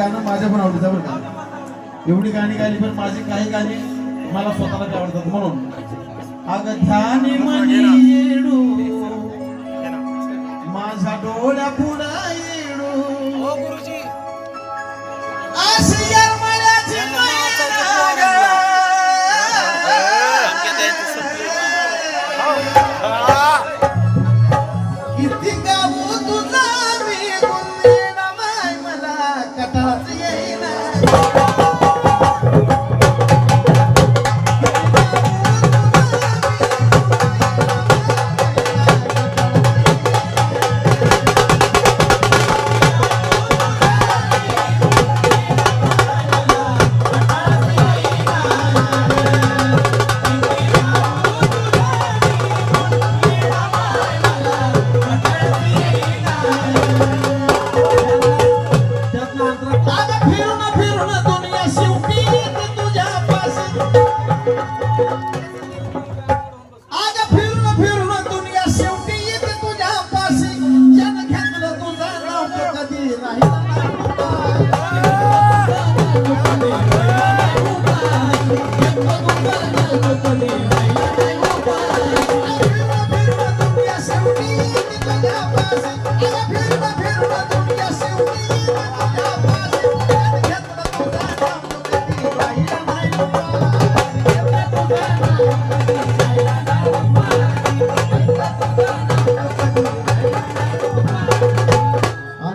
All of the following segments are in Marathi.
गाणं माझ्या पण आवडतं बरं का एवढी गाणी गायली पण माझी काही गाणी मला स्वतःला आवडतात म्हणून. अगं ध्यान मनी येडू माझ्या डोळ्या हो, गुरुजी. येडू आणि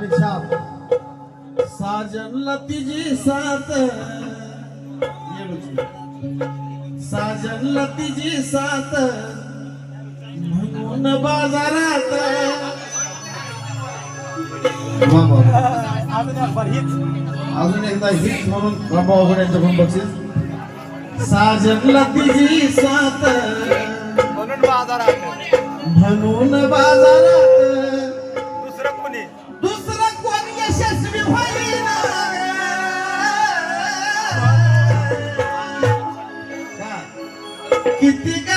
छाप. साजन लतीजी साथ. साजन लतीची साथ म्हणून बाजारात. अजून एकदा हिट म्हणून प्रभाव होण्याचं पण बक्षीस साजन लतीची सात म्हणून बाजारात. म्हणून बाजारात. दुसरं कोणी? दुसरं कोणी यशस्वी? किती